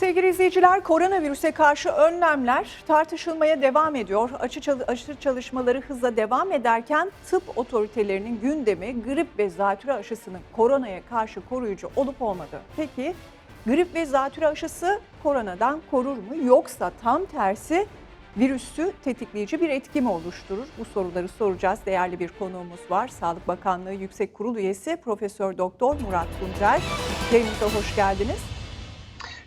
Sevgili izleyiciler, koronavirüse karşı önlemler tartışılmaya devam ediyor. Aşı, çalı- aşı çalışmaları hızla devam ederken tıp otoritelerinin gündemi grip ve zatürre aşısının koronaya karşı koruyucu olup olmadığı. Peki grip ve zatürre aşısı koronadan korur mu yoksa tam tersi virüsü tetikleyici bir etki mi oluşturur? Bu soruları soracağız. Değerli bir konuğumuz var. Sağlık Bakanlığı Yüksek Kurul Üyesi Profesör Doktor Murat Tuncer. Yayınımıza hoş geldiniz.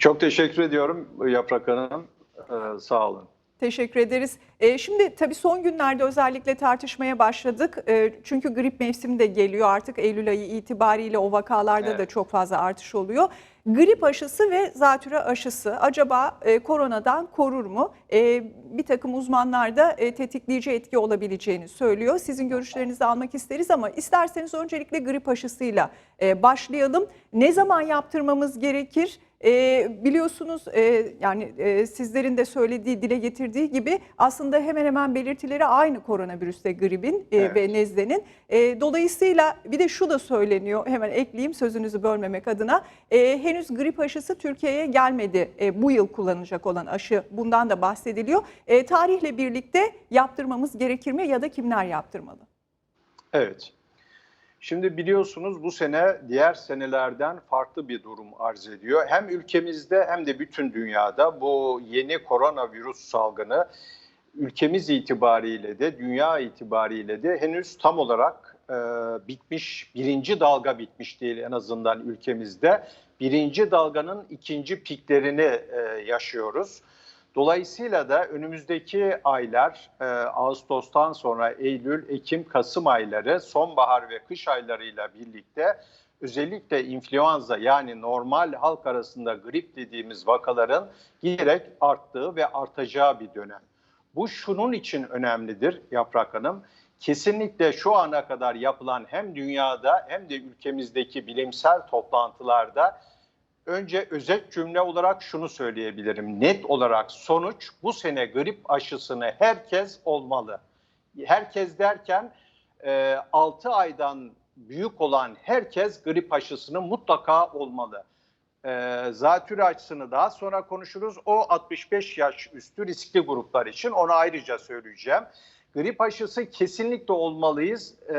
Çok teşekkür ediyorum Yaprak Hanım. Ee, sağ olun. Teşekkür ederiz. Ee, şimdi tabii son günlerde özellikle tartışmaya başladık. Ee, çünkü grip mevsimi de geliyor artık Eylül ayı itibariyle o vakalarda da Evet. çok fazla artış oluyor. Grip aşısı ve zatürre aşısı acaba e, koronadan korur mu? E, bir takım uzmanlar da e, tetikleyici etki olabileceğini söylüyor. Sizin görüşlerinizi almak isteriz ama isterseniz öncelikle grip aşısıyla e, başlayalım. Ne zaman yaptırmamız gerekir? E, biliyorsunuz e, yani e, sizlerin de söylediği, dile getirdiği gibi aslında hemen hemen belirtileri aynı koronavirüste gripin e, Evet. ve nezlenin. E, dolayısıyla bir de şu da söyleniyor, hemen ekleyeyim sözünüzü bölmemek adına. E, henüz grip aşısı Türkiye'ye gelmedi e, bu yıl kullanılacak olan aşı. Bundan da bahsediliyor. E, tarihle birlikte yaptırmamız gerekir mi ya da kimler yaptırmalı? Evet. Şimdi biliyorsunuz bu sene diğer senelerden farklı bir durum arz ediyor. Hem ülkemizde hem de bütün dünyada bu yeni koronavirüs salgını ülkemiz itibariyle de dünya itibariyle de henüz tam olarak e, bitmiş, birinci dalga bitmiş değil en azından ülkemizde. Birinci dalganın ikinci piklerini e, yaşıyoruz. Dolayısıyla da önümüzdeki aylar e, Ağustos'tan sonra Eylül, Ekim, Kasım ayları sonbahar ve kış aylarıyla birlikte özellikle influenza yani normal halk arasında grip dediğimiz vakaların giderek arttığı ve artacağı bir dönem. Bu şunun için önemlidir Yaprak Hanım. Kesinlikle şu ana kadar yapılan hem dünyada hem de ülkemizdeki bilimsel toplantılarda önce özet cümle olarak şunu söyleyebilirim. Net olarak sonuç bu sene grip aşısını herkes olmalı. Herkes derken 6 aydan büyük olan herkes grip aşısını mutlaka olmalı. E, zatürre aşısını daha sonra konuşuruz. O 65 yaş üstü riskli gruplar için onu ayrıca söyleyeceğim. Grip aşısı kesinlikle olmalıyız. E,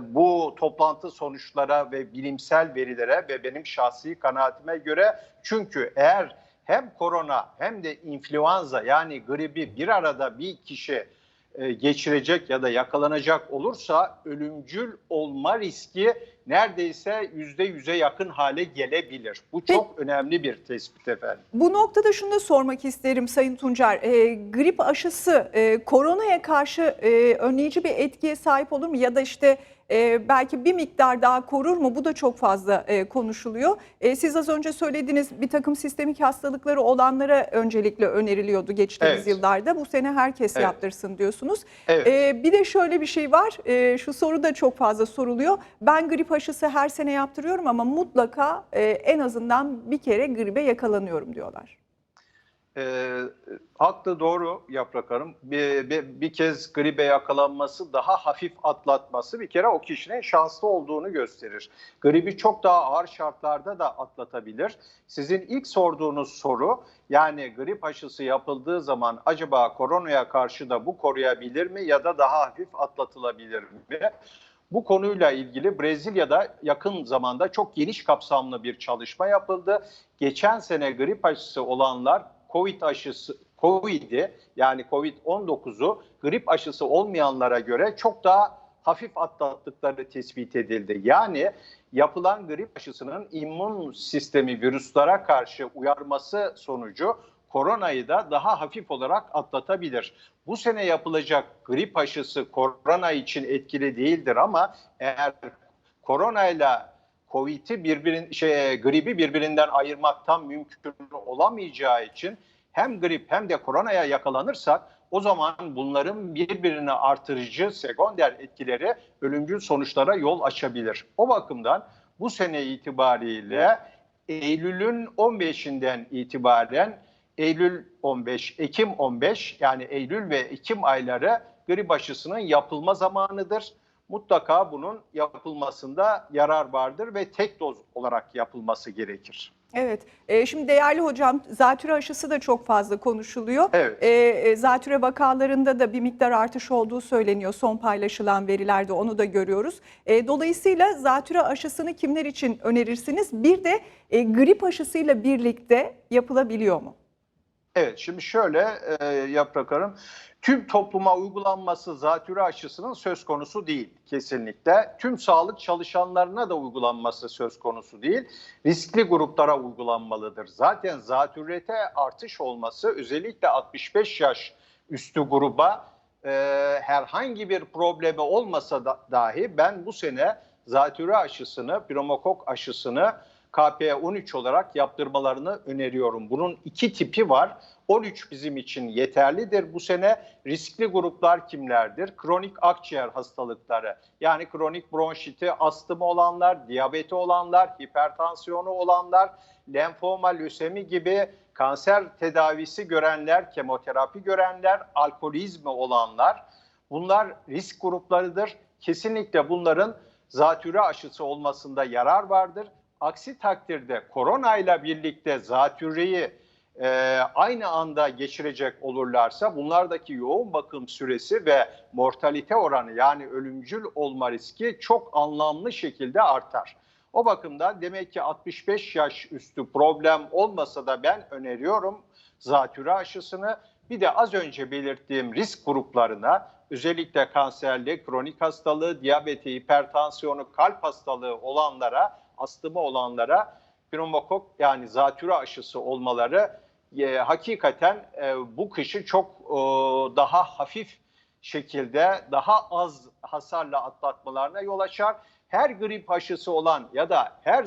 bu toplantı sonuçlara ve bilimsel verilere ve benim şahsi kanaatime göre çünkü eğer hem korona hem de influenza yani gribi bir arada bir kişi e, geçirecek ya da yakalanacak olursa ölümcül olma riski neredeyse yüzde yüze yakın hale gelebilir. Bu çok önemli bir tespit efendim. Bu noktada şunu da sormak isterim Sayın Tuncer. E, grip aşısı e, koronaya karşı e, önleyici bir etkiye sahip olur mu? Ya da işte e, belki bir miktar daha korur mu? Bu da çok fazla e, konuşuluyor. E, siz az önce söylediğiniz bir takım sistemik hastalıkları olanlara öncelikle öneriliyordu geçtiğimiz Evet. yıllarda. Bu sene herkes Evet. yaptırsın diyorsunuz. Evet. E, bir de şöyle bir şey var. E, şu soru da çok fazla soruluyor. Ben grip aşısı her sene yaptırıyorum ama mutlaka e, en azından bir kere gribe yakalanıyorum diyorlar. Ee, haklı doğru Yaprak Hanım. Bir, bir, bir kez gribe yakalanması daha hafif atlatması bir kere o kişinin şanslı olduğunu gösterir. Gribi çok daha ağır şartlarda da atlatabilir. Sizin ilk sorduğunuz soru yani grip aşısı yapıldığı zaman acaba koronaya karşı da bu koruyabilir mi ya da daha hafif atlatılabilir mi? Bu konuyla ilgili Brezilya'da yakın zamanda çok geniş kapsamlı bir çalışma yapıldı. Geçen sene grip aşısı olanlar Covid aşısı Covid'i yani Covid-19'u grip aşısı olmayanlara göre çok daha hafif atlattıkları tespit edildi. Yani yapılan grip aşısının immün sistemi virüslere karşı uyarması sonucu koronayı da daha hafif olarak atlatabilir. Bu sene yapılacak grip aşısı korona için etkili değildir ama eğer koronayla Covid'i birbirin şey gribi birbirinden ayırmak tam mümkün olamayacağı için hem grip hem de koronaya yakalanırsak o zaman bunların birbirini artırıcı sekonder etkileri ölümcül sonuçlara yol açabilir. O bakımdan bu sene itibariyle Eylül'ün 15'inden itibaren Eylül 15, Ekim 15 yani Eylül ve Ekim ayları grip aşısının yapılma zamanıdır. Mutlaka bunun yapılmasında yarar vardır ve tek doz olarak yapılması gerekir. Evet. E, şimdi değerli hocam zatüre aşısı da çok fazla konuşuluyor. Evet. E, e, zatüre vakalarında da bir miktar artış olduğu söyleniyor. Son paylaşılan verilerde onu da görüyoruz. E, dolayısıyla zatüre aşısını kimler için önerirsiniz? Bir de e, grip aşısıyla birlikte yapılabiliyor mu? Evet, şimdi şöyle e, Yaprak Hanım, tüm topluma uygulanması zatürre aşısının söz konusu değil kesinlikle. Tüm sağlık çalışanlarına da uygulanması söz konusu değil. Riskli gruplara uygulanmalıdır. Zaten zatürrete artış olması özellikle 65 yaş üstü gruba e, herhangi bir problemi olmasa da, dahi ben bu sene zatürre aşısını, pneumokok aşısını KP13 olarak yaptırmalarını öneriyorum. Bunun iki tipi var. 13 bizim için yeterlidir bu sene. Riskli gruplar kimlerdir? Kronik akciğer hastalıkları yani kronik bronşiti, astımı olanlar, diyabeti olanlar, hipertansiyonu olanlar, lenfoma, lösemi gibi kanser tedavisi görenler, kemoterapi görenler, alkolizmi olanlar bunlar risk gruplarıdır. Kesinlikle bunların zatürre aşısı olmasında yarar vardır. Aksi takdirde koronayla birlikte zatürreyi e, aynı anda geçirecek olurlarsa bunlardaki yoğun bakım süresi ve mortalite oranı yani ölümcül olma riski çok anlamlı şekilde artar. O bakımdan demek ki 65 yaş üstü problem olmasa da ben öneriyorum zatürre aşısını. Bir de az önce belirttiğim risk gruplarına özellikle kanserli, kronik hastalığı, diyabeti, hipertansiyonu, kalp hastalığı olanlara, astımı olanlara pneumokok yani zatürre aşısı olmaları e, hakikaten e, bu kışı çok e, daha hafif şekilde daha az hasarla atlatmalarına yol açar. Her grip aşısı olan ya da her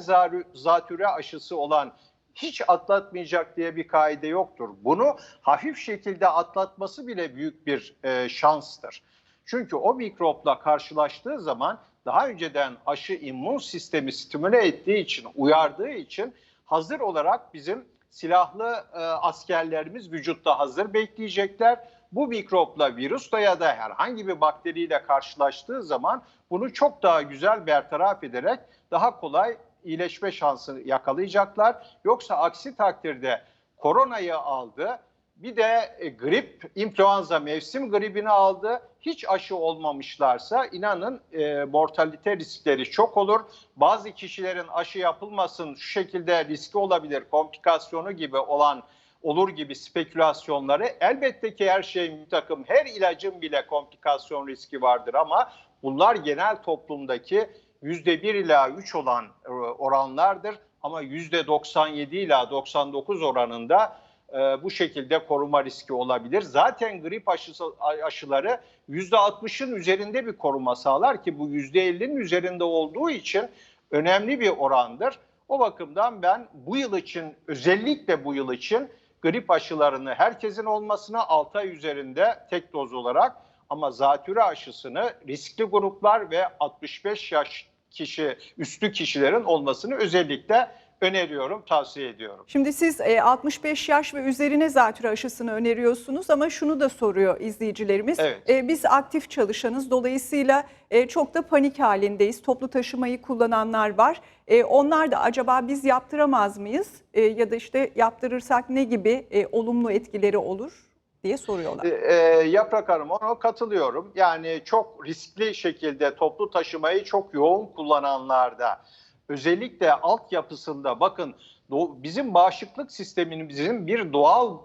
zatürre aşısı olan hiç atlatmayacak diye bir kaide yoktur. Bunu hafif şekilde atlatması bile büyük bir e, şanstır. Çünkü o mikropla karşılaştığı zaman daha önceden aşı immün sistemi stimüle ettiği için, uyardığı için hazır olarak bizim silahlı e, askerlerimiz vücutta hazır bekleyecekler. Bu mikropla virüsle ya da herhangi bir bakteriyle karşılaştığı zaman bunu çok daha güzel bertaraf ederek daha kolay iyileşme şansı yakalayacaklar. Yoksa aksi takdirde koronayı aldı, bir de e, grip, influenza mevsim gribini aldı. Hiç aşı olmamışlarsa inanın e, mortalite riskleri çok olur. Bazı kişilerin aşı yapılmasın şu şekilde riski olabilir, komplikasyonu gibi olan olur gibi spekülasyonları elbette ki her şey bir takım her ilacın bile komplikasyon riski vardır ama bunlar genel toplumdaki yüzde bir ila 3 olan e, oranlardır ama yüzde 97 ila 99 oranında e, bu şekilde koruma riski olabilir. Zaten grip aşısı, aşıları %60'ın üzerinde bir koruma sağlar ki bu %50'nin üzerinde olduğu için önemli bir orandır. O bakımdan ben bu yıl için özellikle bu yıl için grip aşılarını herkesin olmasına 6 ay üzerinde tek doz olarak ama zatürre aşısını riskli gruplar ve 65 yaş kişi üstü kişilerin olmasını özellikle öneriyorum, tavsiye ediyorum. Şimdi siz e, 65 yaş ve üzerine zatürre aşısını öneriyorsunuz ama şunu da soruyor izleyicilerimiz. Evet. E, Biz aktif çalışanız dolayısıyla e, çok da panik halindeyiz. Toplu taşımayı kullananlar var. E, Onlar da acaba biz yaptıramaz mıyız E, ya da işte yaptırırsak ne gibi e, olumlu etkileri olur diye soruyorlar. E, e, Yaprak Hanım ona katılıyorum. Yani çok riskli şekilde toplu taşımayı çok yoğun kullananlarda özellikle altyapısında bakın bizim bağışıklık sistemimizin bir doğal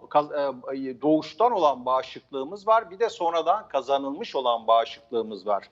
e, doğuştan olan bağışıklığımız var. Bir de sonradan kazanılmış olan bağışıklığımız var.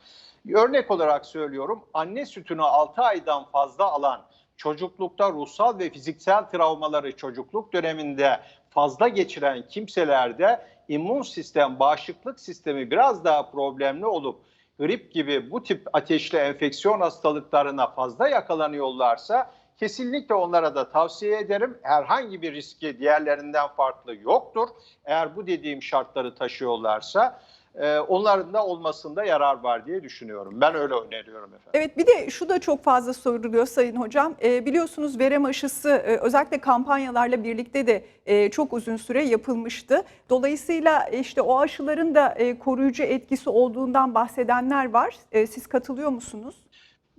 Örnek olarak söylüyorum anne sütünü 6 aydan fazla alan çocuklukta ruhsal ve fiziksel travmaları çocukluk döneminde fazla geçiren kimselerde immün sistem, bağışıklık sistemi biraz daha problemli olup grip gibi bu tip ateşli enfeksiyon hastalıklarına fazla yakalanıyorlarsa kesinlikle onlara da tavsiye ederim. Herhangi bir riski diğerlerinden farklı yoktur. Eğer bu dediğim şartları taşıyorlarsa e, onların da olmasında yarar var diye düşünüyorum. Ben öyle öneriyorum efendim. Evet bir de şu da çok fazla soruluyor Sayın Hocam. E, biliyorsunuz verem aşısı e, özellikle kampanyalarla birlikte de e, çok uzun süre yapılmıştı. Dolayısıyla işte o aşıların da e, koruyucu etkisi olduğundan bahsedenler var. E, siz katılıyor musunuz?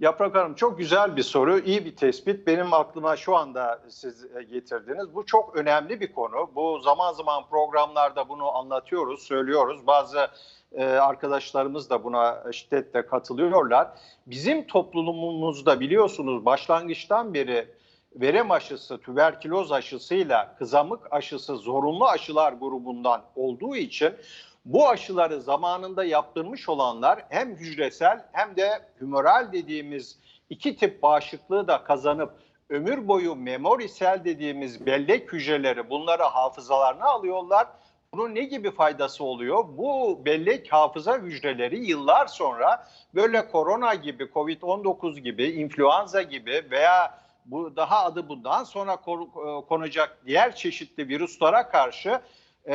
Yaprak Hanım çok güzel bir soru, iyi bir tespit. Benim aklıma şu anda siz e, getirdiniz. Bu çok önemli bir konu. Bu zaman zaman programlarda bunu anlatıyoruz, söylüyoruz. Bazı e, arkadaşlarımız da buna şiddetle katılıyorlar. Bizim toplumumuzda biliyorsunuz başlangıçtan beri verem aşısı, tüberküloz aşısıyla kızamık aşısı zorunlu aşılar grubundan olduğu için bu aşıları zamanında yaptırmış olanlar hem hücresel hem de hümoral dediğimiz iki tip bağışıklığı da kazanıp ömür boyu memorisel dediğimiz bellek hücreleri bunları hafızalarına alıyorlar. Bunun ne gibi faydası oluyor? Bu bellek hafıza hücreleri yıllar sonra böyle korona gibi, Covid-19 gibi, influenza gibi veya bu daha adı bundan sonra konacak diğer çeşitli virüslere karşı e,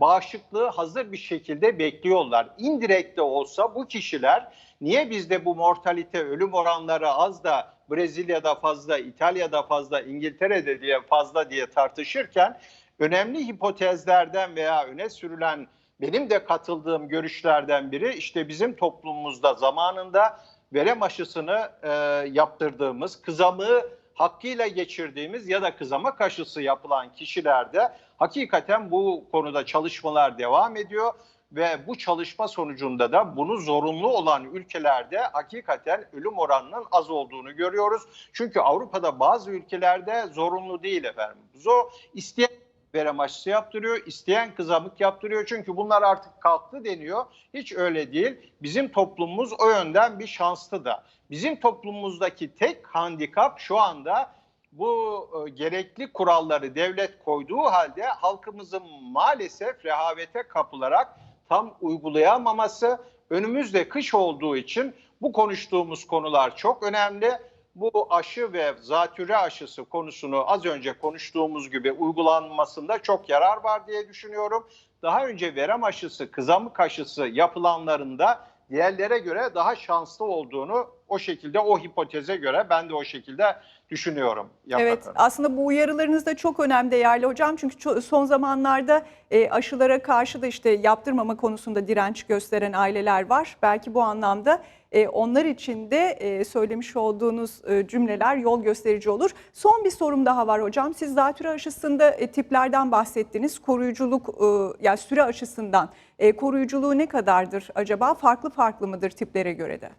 bağışıklığı hazır bir şekilde bekliyorlar. İndirekt de olsa bu kişiler niye bizde bu mortalite, ölüm oranları az da Brezilya'da fazla, İtalya'da fazla, İngiltere'de diye fazla diye tartışırken önemli hipotezlerden veya öne sürülen benim de katıldığım görüşlerden biri işte bizim toplumumuzda zamanında verem aşısını e, yaptırdığımız, kızamığı hakkıyla geçirdiğimiz ya da kızamak aşısı yapılan kişilerde hakikaten bu konuda çalışmalar devam ediyor ve bu çalışma sonucunda da bunu zorunlu olan ülkelerde hakikaten ölüm oranının az olduğunu görüyoruz. Çünkü Avrupa'da bazı ülkelerde zorunlu değil efendim. Zo isteyen verem aşısı yaptırıyor, isteyen kızamık yaptırıyor. Çünkü bunlar artık kalktı deniyor. Hiç öyle değil. Bizim toplumumuz o yönden bir şanslı da. Bizim toplumumuzdaki tek handikap şu anda bu e, gerekli kuralları devlet koyduğu halde halkımızın maalesef rehavete kapılarak tam uygulayamaması. Önümüzde kış olduğu için bu konuştuğumuz konular çok önemli. Bu aşı ve zatürre aşısı konusunu az önce konuştuğumuz gibi uygulanmasında çok yarar var diye düşünüyorum. Daha önce verem aşısı, kızamık aşısı yapılanlarında diğerlere göre daha şanslı olduğunu o şekilde o hipoteze göre ben de o şekilde düşünüyorum. Evet aslında bu uyarılarınız da çok önemli değerli hocam. Çünkü son zamanlarda e, aşılara karşı da işte yaptırmama konusunda direnç gösteren aileler var. Belki bu anlamda e, onlar için de e, söylemiş olduğunuz e, cümleler yol gösterici olur. Son bir sorum daha var hocam. Siz zatürre aşısında e, tiplerden bahsettiniz. Koruyuculuk e, yani süre aşısından e, koruyuculuğu ne kadardır acaba? Farklı farklı mıdır tiplere göre de?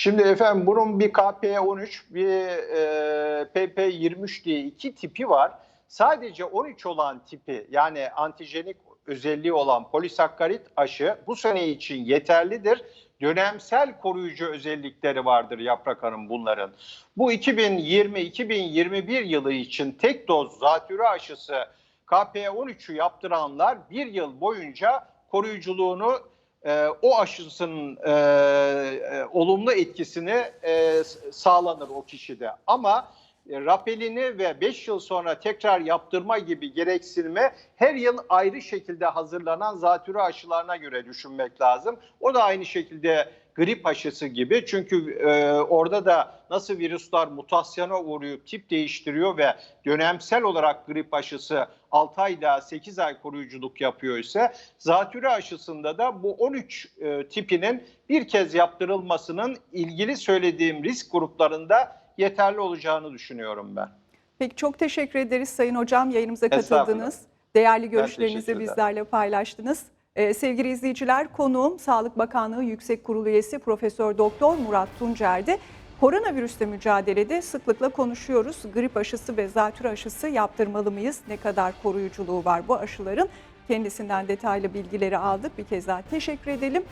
Şimdi efendim bunun bir KP13 bir e, PP23 diye iki tipi var. Sadece 13 olan tipi yani antijenik özelliği olan polisakkarit aşı bu sene için yeterlidir. Dönemsel koruyucu özellikleri vardır Yaprak Hanım bunların. Bu 2020-2021 yılı için tek doz zatürre aşısı KP13'ü yaptıranlar bir yıl boyunca koruyuculuğunu e, o aşısının e, e, olumlu etkisini e, sağlanır o kişide. Ama e, rapelini ve 5 yıl sonra tekrar yaptırma gibi gereksinme her yıl ayrı şekilde hazırlanan zatürre aşılarına göre düşünmek lazım. O da aynı şekilde grip aşısı gibi çünkü e, orada da nasıl virüsler mutasyona uğrayıp tip değiştiriyor ve dönemsel olarak grip aşısı 6 ayda 8 ay koruyuculuk yapıyor ise zatürre aşısında da bu 13 e, tipinin bir kez yaptırılmasının ilgili söylediğim risk gruplarında yeterli olacağını düşünüyorum ben. Peki çok teşekkür ederiz Sayın Hocam yayınımıza katıldınız. Değerli görüşlerinizi bizlerle paylaştınız. Ee, sevgili izleyiciler konuğum Sağlık Bakanlığı Yüksek Kurulu üyesi Profesör Doktor Murat Tuncer'di. Koronavirüsle mücadelede sıklıkla konuşuyoruz. Grip aşısı ve zatürre aşısı yaptırmalı mıyız? Ne kadar koruyuculuğu var bu aşıların? Kendisinden detaylı bilgileri aldık. Bir kez daha teşekkür edelim.